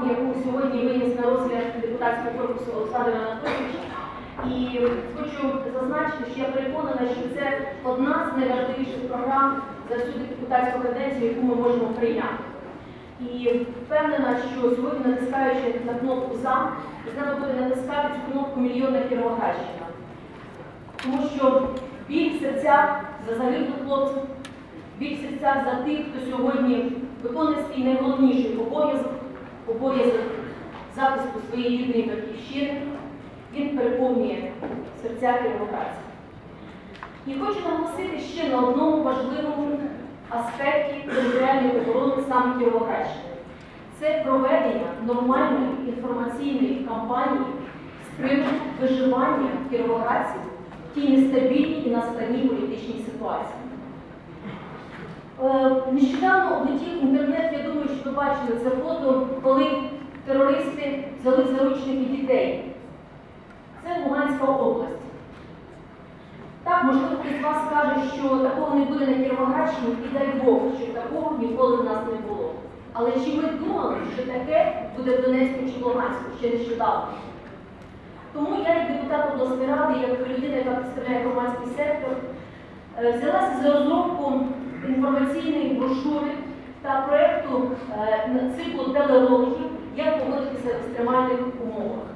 яку сьогодні виніс на розгляд депутатського корпусу Олександр Анатолійович. І хочу зазначити, що я переконана, що це одна з найважливіших програм за всю депутатську каденцію, яку ми можемо прийняти. І впевнена, що сьогодні натискаючи на кнопку за, з буде натискати цю кнопку мільйонна Кіровоградщина. Тому що біль в серцях за загиблих хлопців, біль в серцях за тих, хто сьогодні виконує свій найголовніший обов'язок, обов'язок захисту своєї рідної батьківщини, він переповнює серця кіровоградців. І хочу наголосити ще на одному важливому аспекті територіальної оборони саме Кіровоградщини. Це проведення нормальної інформаційної кампанії з приводу виживання кіровоградців в тій нестабільній і наскладній політичній ситуації. Нещодавно облетів інтернет, я думаю, що ви бачили це фото, коли терористи взяли заручники дітей. Це Луганська область. Так, можливо, хтось з вас скаже, що такого не буде на Кіровоградщині, і дай Бог, щоб такого ніколи в нас не було. Але чи ми думали, що таке буде в Донецьку чи Луганську ще нещодавно? Тому я, як депутат обласної ради, як людина, яка представляє громадський сектор, е, взялася за розробку інформаційної брошури та проєкту е, циклу телерологів, як поводитися в екстремальних умовах.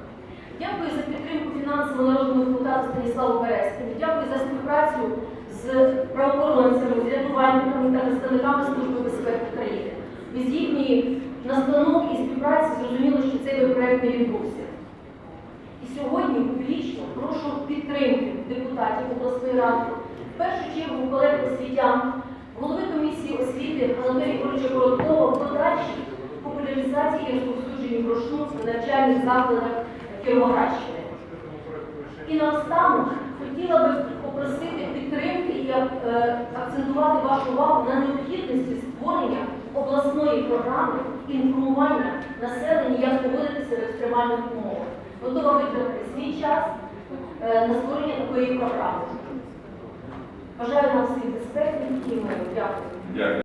Дякую за підтримку фінансово народному депутату Станіславу Березкину. Дякую за співпрацю з правоохоронцями, з рятувальниками та представниками Служби безпеки України. Без їхньої настанови і співпраці зрозуміло, що цей би проект не відбувся. І сьогодні публічно прошу підтримки депутатів обласної ради, в першу чергу колег освітян, комісії освіти Анатолія Ігоровича Короткова в подальшій популяризації розповсюдженні брошур в навчальних закладах Кіровоградщини. І наостанок хотіла би попросити підтримки і е, акцентувати вашу увагу на необхідності створення обласної програми інформування населення, як поводитися в екстремальних умовах. Готова витратити свій час е, на створення такої програми. Бажаю нам всім безпеки і миру. Дякую.